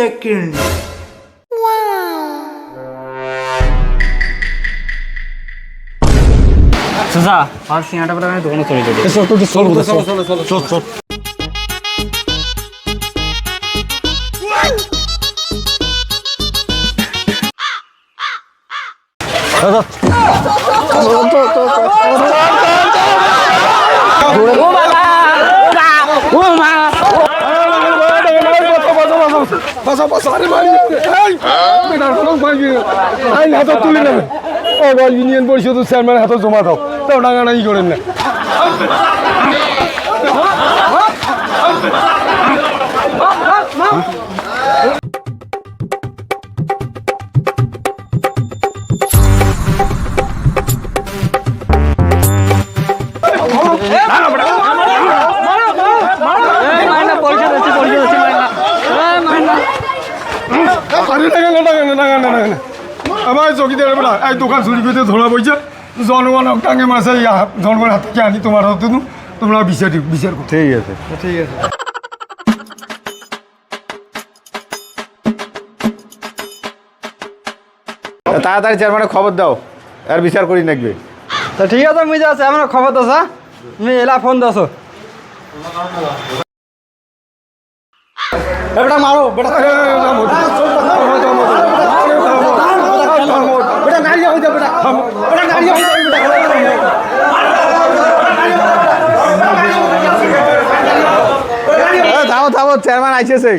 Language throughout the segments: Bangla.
সেকেন্ড চাচা আর সিঙ্গাটা পরে আমি দোকানে চলে যাব পাশা পাশা আরে ভাই এই বেটার কোনো ভাই আই হাতে তুলে নেবে ভাই ইউনিয়ন পরিষদের চেয়ারম্যান হাতে জমা দাও তাও নাই করেন না আরে আমার চকিদার বেলা এই দোকান চুরি করতে ধরা পড়ছে জনগণ টাঙ্গে মাসে জনগণ হাত থেকে আনি তোমার হাতে তোমরা বিচার বিচার ঠিক আছে ঠিক আছে তাড়াতাড়ি চেয়ারম্যানের খবর দাও, আর বিচার করি নাকবে। তো ঠিক আছে, মুই যাচ্ছি, আমার খবর দাস তুমি এলা ফোন দাস। বেটা মারো বেটা থামো থামো চেয়ারম্যান আইসেছে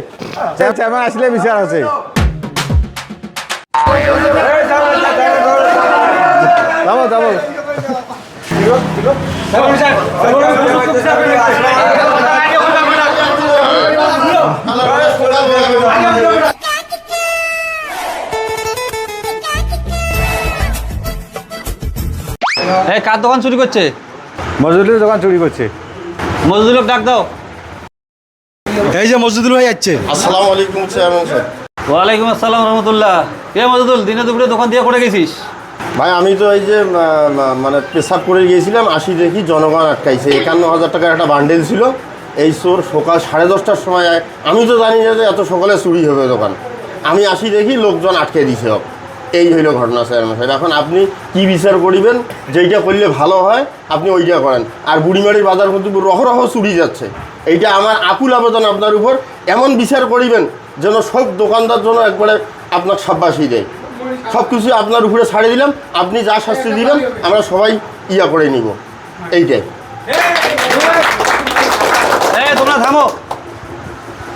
চেয়ারম্যান আসলে বিচার আছে থামো থামো এই কার দোকান চুরি করছে? মজুরির দোকান চুরি করছে। মজদুর লোক ডাক দাও। এই যে মসজিদুল ভাই যাচ্ছে আসসালামু আলাইকুম চেয়ারম্যান স্যার। ওয়ালাইকুম আসসালাম রহমতুল্লাহ। কে মজদুল দিনে দুপুরে দোকান দিয়ে করে গেছিস? ভাই আমি তো এই যে মানে পেশাব করে গিয়েছিলাম আসি দেখি জনগণ আটকাইছে। একান্ন হাজার টাকার একটা বান্ডেল ছিল। এই চোর সকাল সাড়ে দশটার সময় আমি তো জানি না যে এত সকালে চুরি হবে দোকান। আমি আসি দেখি লোকজন আটকে দিছে। সব। এই হইল ঘটনা, স্যার সাহেব এখন আপনি কি বিচার করিবেন? যেইটা করলে ভালো হয়, আপনি ওইটা করেন। আর বুড়িমারির বাজার কিন্তু রহ রহ চুরি যাচ্ছে। এইটা আমার আকুল আবেদন আপনার উপর। এমন বিচার করিবেন যেন সব দোকানদার জন্য একবারে আপনার সাব্বাসী দেয়। সব কিছু আপনার উপরে ছাড়ে দিলাম। আপনি যা শাস্তি দিবেন, আমরা সবাই ইয়া করে নিব। এইটাই। এই, তোমরা থামো।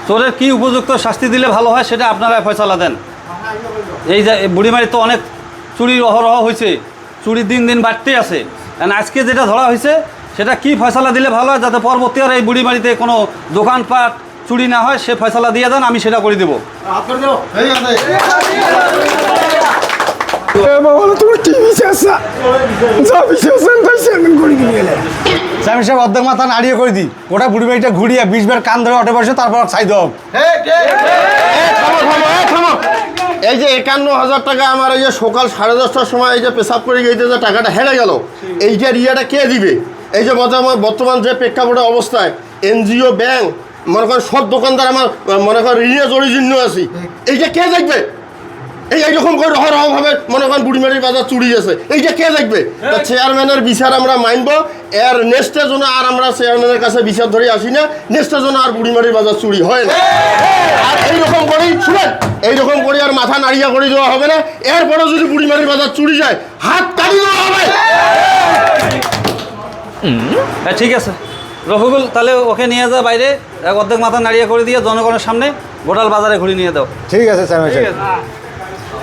তোদের কি উপযুক্ত শাস্তি দিলে ভালো হয়, সেটা আপনারা ফয়সালা দেন। এই যে বুড়িমারি তো অনেক চুরির অহরহ হয়েছে চুরি দিন দিন বাড়তে আছে। আজকে যেটা ধরা হয়েছে সেটা কি ফয়সালা দিলে ভালো হয় যাতে পরবর্তী আর এই বুড়িমারিতে কোনো দোকানপাট চুরি না হয় সে ফয়সালা দিয়ে দেন আমি সেটা করে দেবো। চেয়ারম্যান করে দিয়ে গেলে চেয়ারম্যান সাহেব অর্ধেক মাথা নাড়িয়ে করে দিই। গোটা বুড়ি বাড়িটা ঘুরিয়ে বিশ বার কান ধরে অটো বসে তারপর ছাই দাও এই যে একান্ন হাজার টাকা আমার এই যে সকাল সাড়ে দশটার সময় এই যে পেশাব করে গিয়ে যে টাকাটা হেরে গেল এইটার রিয়াটা কে দিবে? এই যে বর্তমান বর্তমান যে প্রেক্ষাপটে অবস্থায়, এনজিও, ব্যাংক, মনে করেন সব দোকানদার আমার, মনে করেন ঋণে জড়িজীর্ণ আছি। যে কে দেখবে? এই এইরকম করে রহ রহ ভাবে মনে করেন বুড়িমারির বাজার চুরি আছে। এইটা কে দেখবে? তা চেয়ারম্যানের বিচার আমরা মানব এর নেক্সটের জন্য আর আমরা চেয়ারম্যানের কাছে বিচার ধরে আসি না নেক্সটের জন্য আর বুড়িমারির বাজার চুরি হয় না। আর এইরকম করেই শুনেন এইরকম করে আর মাথা নাড়িয়া করে দেওয়া হবে না। এরপরে যদি বুড়িমারির বাজার চুরি যায় হাত কাটি দেওয়া হবে। হ্যাঁ ঠিক আছে। রফিকুল তাহলে ওকে নিয়ে যা বাইরে অর্ধেক মাথা নাড়িয়ে করে দিয়ে জনগণের সামনে গোটাল বাজারে ঘুরিয়ে নিয়ে দাও। ঠিক আছে।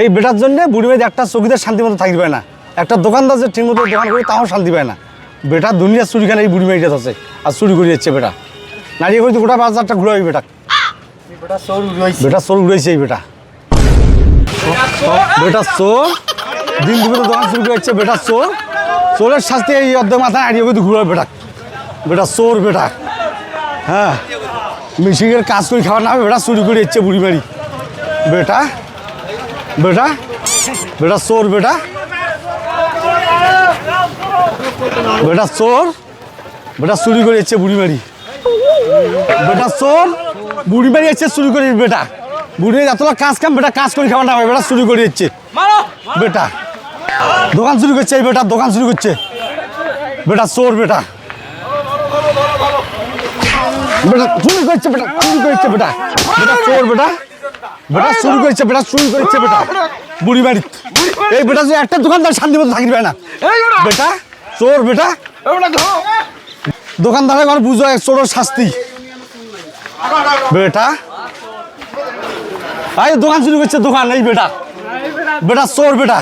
এই বেটার জন্য বুড়ি বাড়িতে একটা চকিদার শান্তি মতো থাকতে থাকবে না। একটা দোকানদার যে ঠিক মতো দোকান করে তাও শান্তি পায় না। বেটা দুনিয়া চুরি খেলে এই বুড়ি বাড়িতে আছে আর চুরি করে যাচ্ছে বেটা। নাড়িয়ে করে গোটা বাজারটা ঘুরে বেটা। বেটা চোর উড়াইছে। এই বেটা। বেটা চোর দিন দুপুরে দোকান শুরু করেছে বেটা চোর। চোরের শাস্তি এই অর্ধেক মাথায় আড়িয়ে কিন্তু ঘুরে বেটা। বেটা চোর বেটা। হ্যাঁ মিশিংয়ের কাজ করে খাওয়ার নামে বেটা চুরি করে এসছে বুড়ি মারি বেটা বেটা? বেটা চোর বেটা? বেটা চোর? বেটা চুরি করে এসছে বুড়ি মারি বেটা চোর? বুড়ি মারি এসছে চুরি করে বেটা। বুড়ি এতলা কাজ কাম বেটা কাজ করে খাওয়ার নামে বেটা চুরি করে এসছে। বেটা দোকান চুরি করছে এই বেটা দোকান চুরি করছে। বেটা চোর বেটা। বেটা চুরি করছে বেটা চুরি করছে বেটা। বেটা চোর বেটা। বেটা শুরু করছে বেটা শুরু করছে বেটা। বুড়ি বাড়ি এই বেটা যে একটা দোকানদার শান্তি মতো থাকবে না। বেটা। চোর বেটা। দোকানদারের ঘর বুঝো চোরের শাস্তি। বেটা। এই দোকান শুরু করছে দোকান এই বেটা। বেটা চোর বেটা।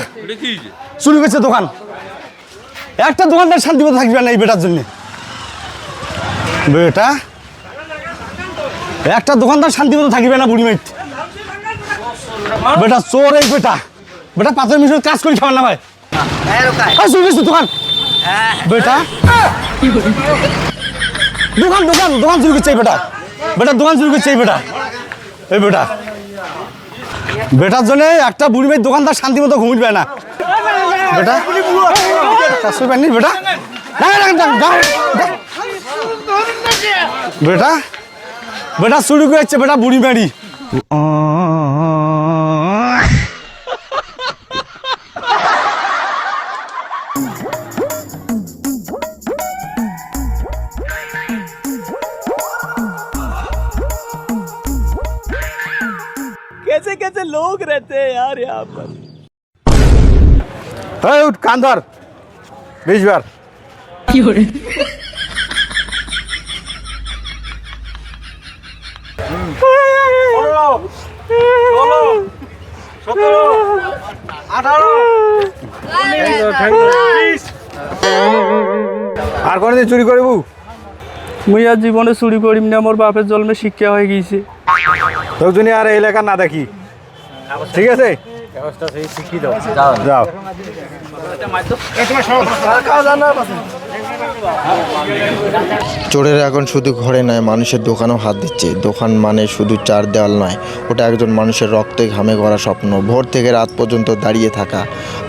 চুরি করছে দোকান। একটা দোকানদার শান্তি মতো থাকবে না এই বেটার জন্য। বেটা। একটা দোকানদার শান্তি মতো থাকবে না বুড়ি মাইট বেটা চোর এই বেটা। বেটা পাথর মিশন কাজ করে খাবার না ভাই। দোকান। বেটা। দোকান দোকান দোকান চুরি করছে বেটা। বেটা দোকান চুরি করছে বেটা। এই বেটা। বেটার জন্য একটা বুড়ি মেয়ে দোকানদার শান্তি মতো ঘুমিয়ে বেটা। করবে নি বেটা। না, না, না, না, না। বেটা। বেটা চুরি করেছে বেটা বুড়ি মারি कैसे कैसे लोग रहते हैं यार यहाँ पर এই উঠ কান ধর বিশ বার আর কোনদিন চুরি করবো মুই আর জীবনে চুরি করিম না আমার বাপের জন্মে শিক্ষা হয়ে গিয়েছে জন্য আর এই এলাকা না দেখি। ঠিক আছে? যাও। চোরেরা এখন শুধু ঘরে নয় মানুষের দোকানেও হাত দিচ্ছে। দোকান মানে শুধু চার দেওয়াল নয় ওটা একজন মানুষের রক্তে ঘামে গড়া স্বপ্ন। ভোর থেকে রাত পর্যন্ত দাঁড়িয়ে থাকা।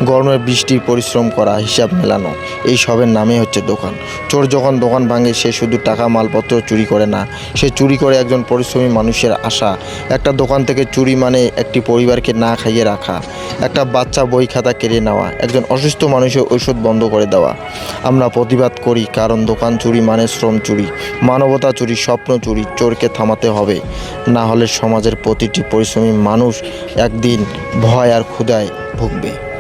গরমের বৃষ্টির পরিশ্রম করা হিসাব মেলানো। এই সবের নামে হচ্ছে দোকান। চোর যখন দোকান ভাঙে, সে শুধু টাকা, মালপত্র চুরি করে না। সে চুরি করে একজন পরিশ্রমী মানুষের আশা। একটা দোকান থেকে চুরি মানে একটি পরিবারকে না খাইয়ে রাখা। একটা বাচ্চা বই খাতা কেড়ে নেওয়া। একজন অসুস্থ মানুষের ঔষধ বন্ধ করে দেওয়া। আমরা প্রতিবাদ করি, কারণ দোকান চুরি মানে শ্রম চুরি। মানবতা চুরি, স্বপ্ন চুরি, চোরকে থামাতে হবে। না হলে সমাজের প্রতিটি পরিশ্রমী মানুষ একদিন ভয় আর ক্ষুধায় ভুগবে।